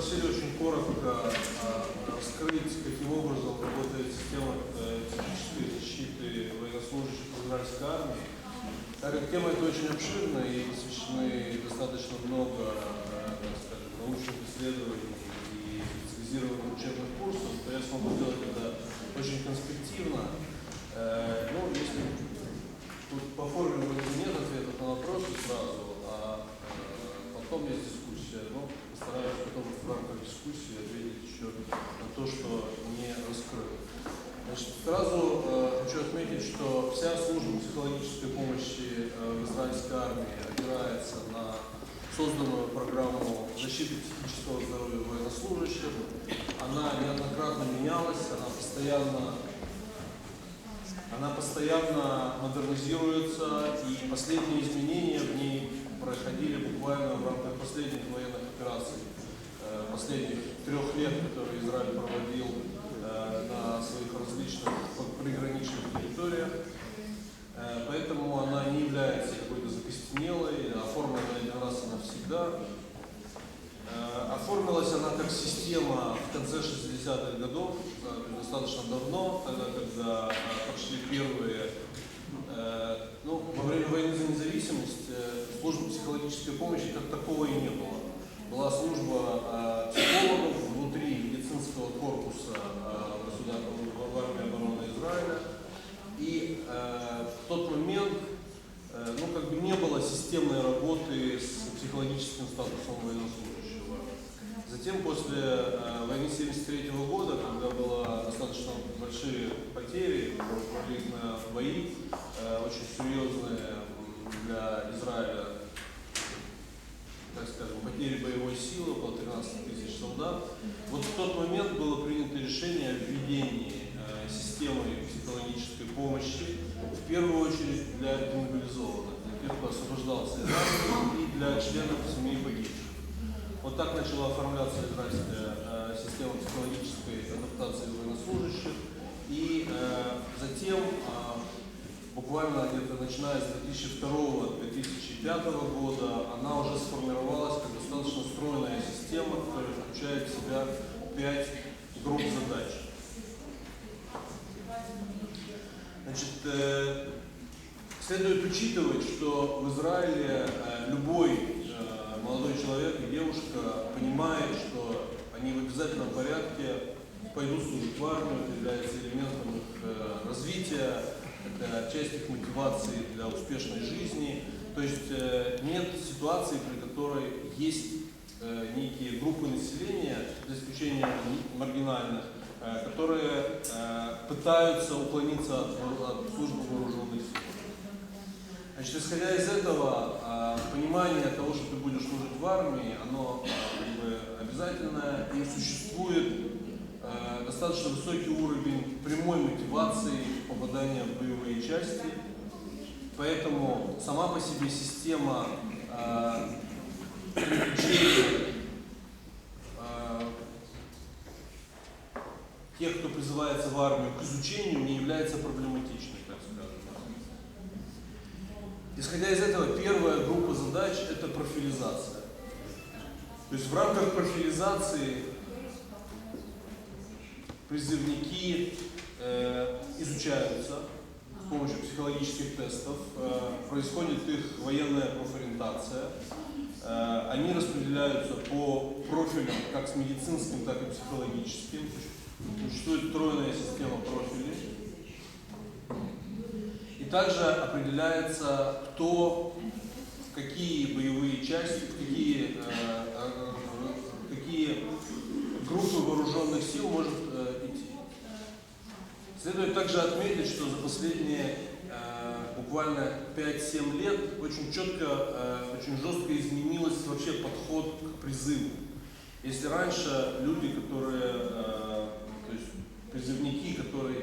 попросили очень коротко а, раскрыть, каким образом работает система э, психической защиты военнослужащих израильской армии. Так как тема эта очень обширная и посвящены достаточно много так скажем, научных исследований и специализированных учебных курсов, то я смогу сделать это очень конспективно. Э, Ну, если тут по форме нет ответов на вопросы сразу, а э, потом есть дискуссия. Ну, постараюсь потом в рамках дискуссии ответить еще на то, что не раскрыл. Значит, сразу э, хочу отметить, что вся служба психологической помощи э, в израильской армии опирается на созданную программу защиты психического здоровья военнослужащих. Она неоднократно менялась, она постоянно она постоянно модернизируется, и последние изменения в ней проходили буквально в рамках последних военных операций, э, последних трех лет, которые Израиль проводил э, на своих различных приграничных территориях. Э, Поэтому она не является какой-то закостенелой, оформлена один раз и навсегда. Э, Оформилась она как система в конце 60-х годов, достаточно давно, тогда, когда э, пошли первые, ну, во время войны за независимость службы психологической помощи как такого и не было. Была служба э, психологов внутри медицинского корпуса в армии обороны Израиля. И э, в тот момент ну, как бы не было системной работы с психологическим статусом военнослужащего. Затем, после войны 73 года, когда было достаточно большие потери, были на бои, очень серьезные для Израиля, 16 тысяч солдат. Вот в тот момент было принято решение о введении э, системы психологической помощи, в первую очередь для демобилизованных, для тех, кто освобождался из армии и для членов семьи погибших. Вот так начала оформляться израильская э, система психологической адаптации военнослужащих. И э, затем а, буквально где-то начиная с 2002-2005 года, она уже сформировалась как достаточно стройная система, которая включает в себя пять групп задач. Значит, э, следует учитывать, что в Израиле э, любой э, молодой человек и девушка понимает, что они в обязательном порядке пойдут служить в армию, является элементом их э, развития, это их мотивации для успешной жизни. То есть э, нет ситуации, при которой есть э, некие группы населения, за исключением маргинальных, э, которые пытаются уклониться от, от службы вооруженных сил. Значит, исходя из этого, понимание того, что ты будешь служить в армии, оно как бы обязательное и существует достаточно высокий уровень прямой мотивации попадания в боевые части. Поэтому сама по себе система привлечения а, тех, кто призывается в армию к изучению, не является проблематичной, так скажем. Исходя из этого, первая группа задач – это профилизация. То есть в рамках профилизации призывники э, изучаются с помощью психологических тестов, э, происходит их военная профориентация, Э, они распределяются по профилям как с медицинским, так и психологическим. Существует тройная система профилей. И также определяется, кто в какие боевые части, какие, э, э, в какие группы вооруженных сил может э. Следует также отметить, что за последние э, буквально 5-7 лет очень четко, э, очень жестко изменился вообще подход к призыву. Если раньше люди, которые, э, то есть призывники, которые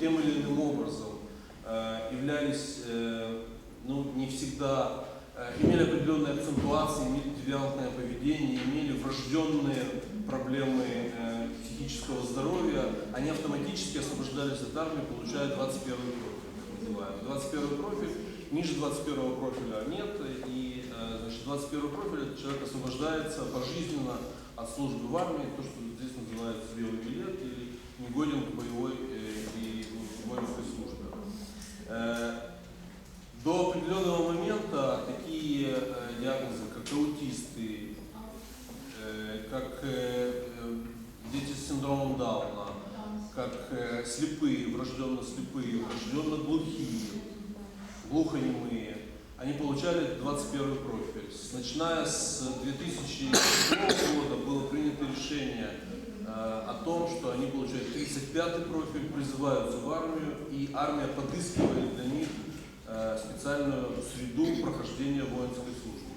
тем или иным образом э, являлись, э, ну, не всегда, э, имели определенные акцентуации, имели девиантное поведение, имели врожденные проблемы э, психического здоровья, они автоматически освобождались от армии, получая 21 профиль, называемый. 21 профиль, ниже 21 профиля нет, и э, значит, 21 профиль, человек освобождается пожизненно от службы в армии, то, что здесь называется белый билет или негоден к боевой э, и воинской службе. Э, До определенного момента такие диагнозы, как аутисты, э, как э, э, дети с синдромом Дауна, как э, слепые, врожденно слепые, врожденно глухие, глухонемые, они получали 21 профиль. Начиная с 2007 года было принято решение э, о том, что они получают 35 профиль, призываются в армию, и армия подыскивает для них э, специальную среду прохождения воинской службы.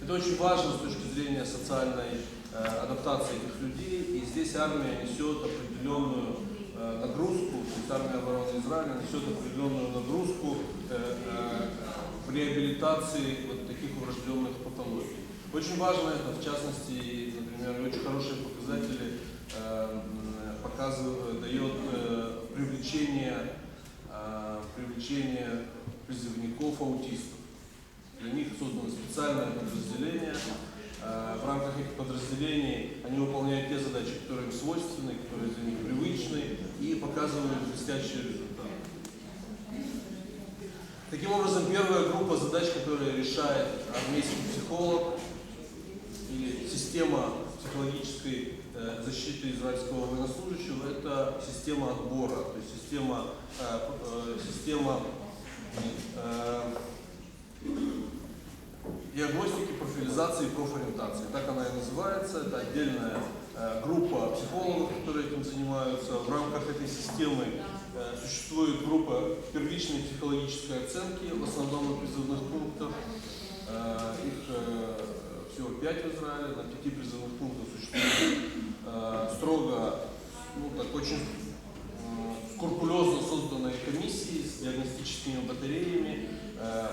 Это очень важно с точки зрения социальной адаптации этих людей, и здесь армия несет определенную э, нагрузку, то есть армия обороны Израиля несет определенную нагрузку э, э, реабилитации вот таких врожденных патологий. Очень важно это, в частности, например, очень хорошие показатели э, м, показывает, дает э, привлечение, э, привлечение призывников аутистов. Для них создано специальное подразделение. Э, В рамках этих подразделений они выполняют те задачи, которые им свойственны, которые для них привычны, и показывают блестящие результаты. Таким образом, первая группа задач, которая решает армейский психолог или система психологической э, защиты израильского военнослужащего, это система отбора, то есть система, э, система диагностики, профилизации и профориентации. Так она и называется. Это отдельная э, группа психологов, которые этим занимаются. В рамках этой системы э, существует группа первичной психологической оценки, в основном на призывных пунктах. Э, их всего пять в Израиле, на пяти призывных пунктах существует строго, ну так очень скрупулезно созданные комиссии с диагностическими батареями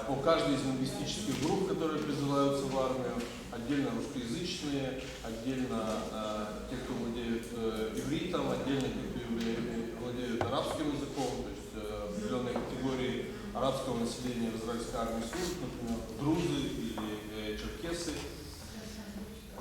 по каждой из лингвистических групп, которые призываются в армию, отдельно русскоязычные, отдельно э, те, кто владеют э, ивритом, отдельно те, кто владеют арабским языком, то есть э, определенные категории арабского населения в израильской армии служат, например, друзы или э, черкесы.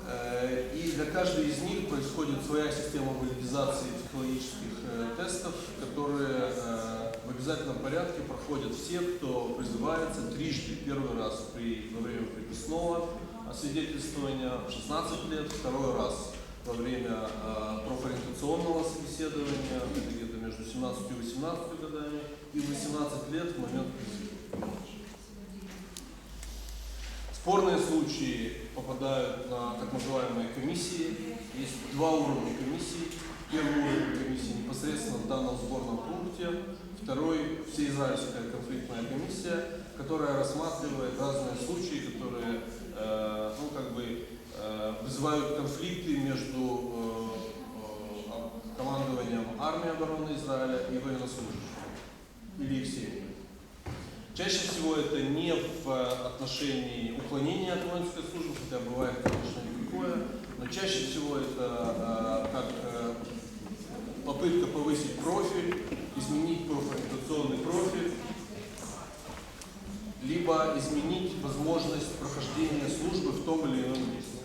Э, И для каждой из них происходит своя система валидизации психологических э, тестов, которые э, обязательном порядке проходят все, кто призывается трижды. Первый раз при, во время приписного освидетельствования в 16 лет, второй раз во время э, профориентационного собеседования, где-то между 17 и 18 годами, и в 18 лет в момент. Спорные случаи попадают на так называемые комиссии. Есть два уровня комиссий. Первый уровень комиссии непосредственно в данном сборном пункте. Второй – всеизраильская конфликтная комиссия, которая рассматривает разные случаи, которые э, ну, как бы, э, вызывают конфликты между э, э, командованием армии обороны Израиля и военнослужащими или их семьями. Чаще всего это не в отношении уклонения от воинской службы, хотя бывает, конечно, и такое, но чаще всего это э, как э, попытка повысить профиль, изменить профориентационный профиль, либо изменить возможность прохождения службы в том или ином месте.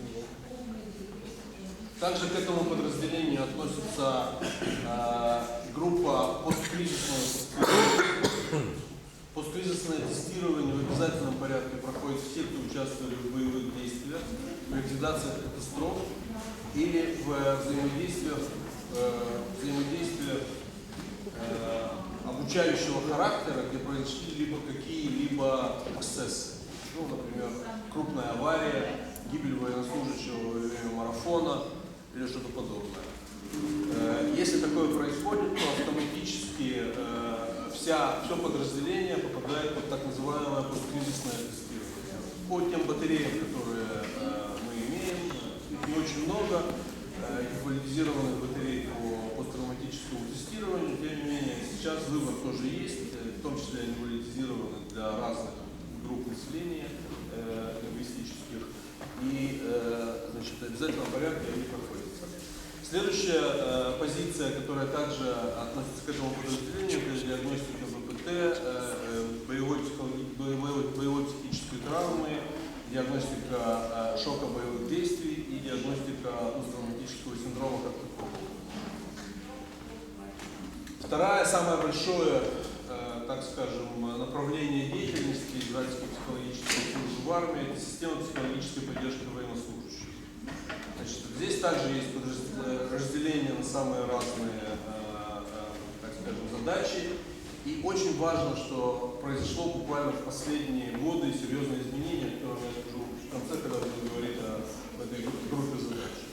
Также к этому подразделению относится э, группа посткризисного. Посткризисное тестирование в обязательном порядке проходит все, кто участвовали в боевых действиях, в ликвидации катастроф или в э, взаимодействиях, э, взаимодействиях э, обучающего характера, где произошли либо какие-либо эксцессы. Ну, например, крупная авария, гибель военнослужащего во время марафона или что-то подобное. Э, Если такое происходит, то автоматически вся, все подразделение попадает под так называемое посткризисное тестирование. По тем батареям, которые мы имеем, их не очень много, э, их посттравматическому тестированию, тем не менее, сейчас выбор тоже есть, э, в том числе они валидизированы для разных групп населения э, лингвистических, и э, значит, в обязательном порядке они проходятся. Следующая э, позиция, которая также относится к этому подразделению, это диагностика БПТ, э, э, боевой, боевой, боевой психической травмы диагностика э, шока боевых действий и диагностика посттравматического синдрома как такого. Второе, самое большое, э, так скажем, направление деятельности израильской психологической службы в армии – это система психологической поддержки военнослужащих. Значит, здесь также есть разделение на самые разные, э, э, так скажем, задачи. И очень важно, что произошло буквально в последние годы серьезные изменения, которые я скажу в конце, когда буду говорить о этой группе задач.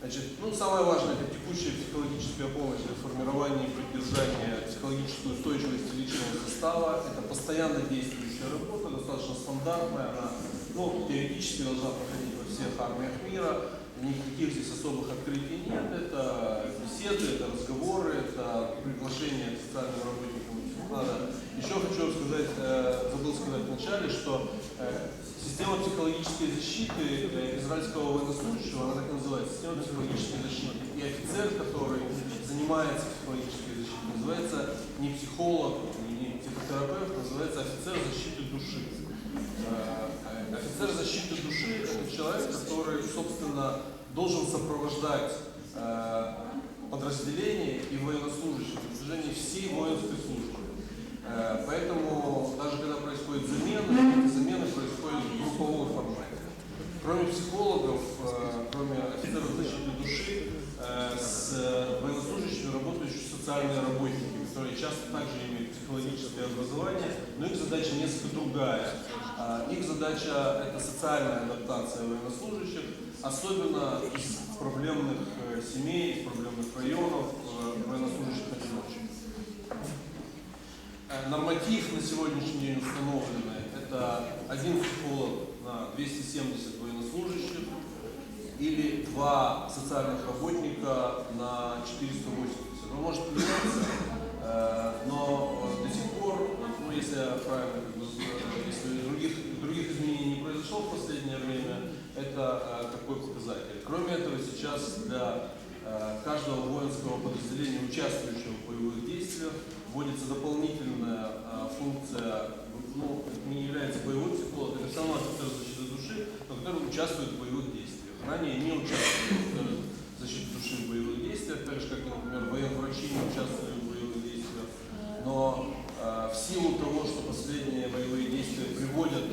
Значит, ну, самое важное – это текущая психологическая помощь для формирования и поддержания психологической устойчивости личного состава. Это постоянно действующая работа, достаточно стандартная. Она, ну, теоретически должна проходить во всех армиях мира. Никаких здесь особых открытий нет. Это беседы, это разговоры, это приглашение к социальным работникам. Еще хочу сказать, э, забыл сказать вначале, что э, система психологической защиты э, израильского военнослужащего, она так и называется, система психологической защиты. И офицер, который занимается психологической защитой, называется не психолог, не психотерапевт, называется офицер защиты души. Э, Офицер защиты души – это человек, который, собственно, должен сопровождать э, подразделение и военнослужащих на протяжении всей воинской службы. Э, Поэтому даже когда происходит замена, групповом формате. Кроме психологов, э, кроме офицеров защиты души, э, с военнослужащими работают еще социальные работники, которые часто также имеют психологическое образование, но их задача несколько другая. А, Их задача – это социальная адаптация военнослужащих, особенно из проблемных э, семей, из проблемных районов, военнослужащих одиночек. Норматив на сегодняшний день установленный – это один психолог на 270 военнослужащих или два социальных работника на 480. Ну, может меняться, э, но э, до сих пор, ну, если я правильно, э, если других, других изменений не произошло в последнее время, это э, такой показатель. Кроме этого, сейчас для э, каждого воинского подразделения, участвующего в боевых действиях, вводится дополнительная э, функция, ну, не является боевой психолог, это равно офицер защиты души, но который участвует в боевых действиях. Ранее не участвовали офицеры защиты души в боевых действиях, так же, как, например, военврачи не участвовали в боевых действиях. Но э, в силу того, что последние боевые действия приводят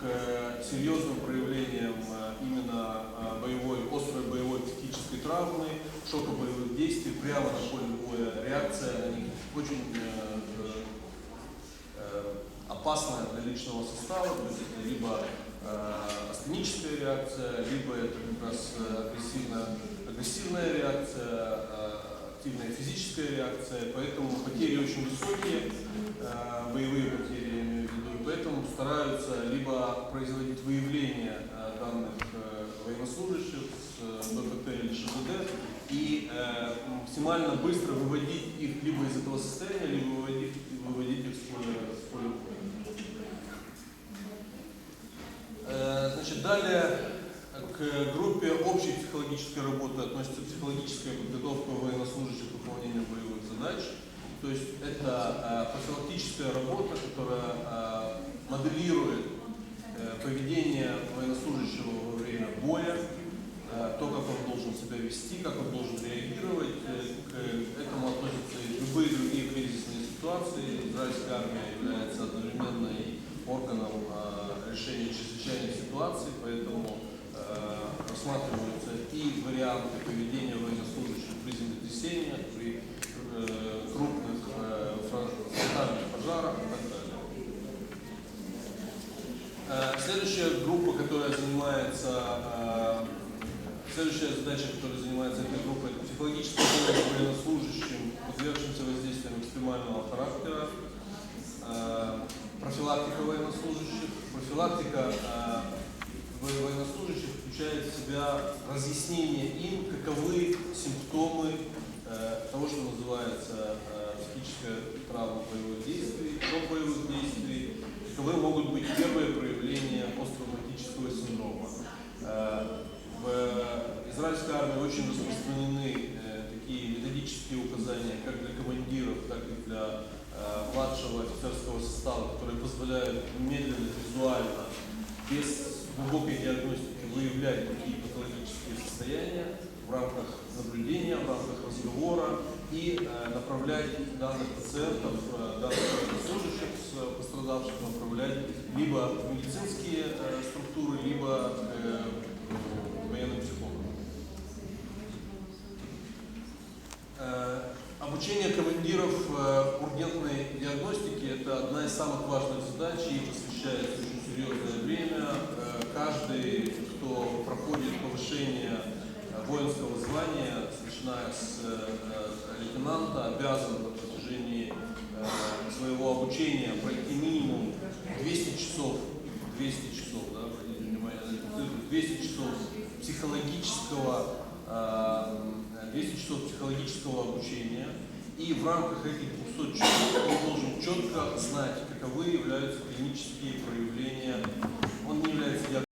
к серьезным проявлениям э, именно э, боевой, острой боевой психической травмы, шока боевых действий, прямо на поле боя реакция на них очень э, опасная для личного состава, то есть это либо э, астеническая реакция, либо это как раз э, агрессивная, реакция, э, активная физическая реакция, поэтому потери очень высокие, боевые потери, я имею в виду, поэтому стараются либо производить выявление данных военнослужащих с э, БПТ или ШВД и максимально быстро выводить их либо из этого состояния, либо выводить, выводить их с поля, с поля боя. Э, Значит, далее к группе общей психологической работы относится психологическая подготовка военнослужащих к выполнению боевых задач. То есть это э, профилактическая работа, которая э, моделирует э, поведение военнослужащего во время боя, э, то, как он должен себя вести, как он должен реагировать. Э, К этому относятся и любые другие кризисные ситуации. Израильская армия является одновременно и органом э, решения чрезвычайных ситуаций, поэтому э, рассматриваются и варианты поведения военнослужащих при землетрясениях, при э, крупных э, фрон- фронтальных пожарах и так далее. Следующая группа, которая занимается, следующая задача, которой занимается эта группа, это психологическая помощь военнослужащим, подвергшимся воздействиям экстремального характера, профилактика военнослужащих. Профилактика во- военнослужащих включает в себя разъяснение им, каковы симптомы э, того, что называется э, психическая травма боевых действий, шок боевых действий, каковы могут быть первые проявления посттравматического синдрома. В израильской армии очень распространены э, такие методические указания как для командиров, так и для младшего офицерского состава, которые позволяют медленно, визуально, без глубокой диагностики выявлять такие патологические состояния в рамках наблюдения, в рамках разговора и э, направлять данных пациентов, э, данных служащих с пострадавших направлять либо в медицинские э, структуры, либо э, к военным психологам. Э, Обучение командиров э, ургентной диагностики – это одна из самых важных задач, ей посвящается очень серьезное время. Э, Каждый, кто проходит повышение э, воинского звания, начиная с лейтенанта, обязан на протяжении своего обучения пройти минимум 200 часов, 200 часов, да, обратите внимание на эту цифру, 200 часов психологического э, 200 часов психологического обучения, и в рамках этих 200 часов он должен четко знать, каковы являются клинические проявления. Он не является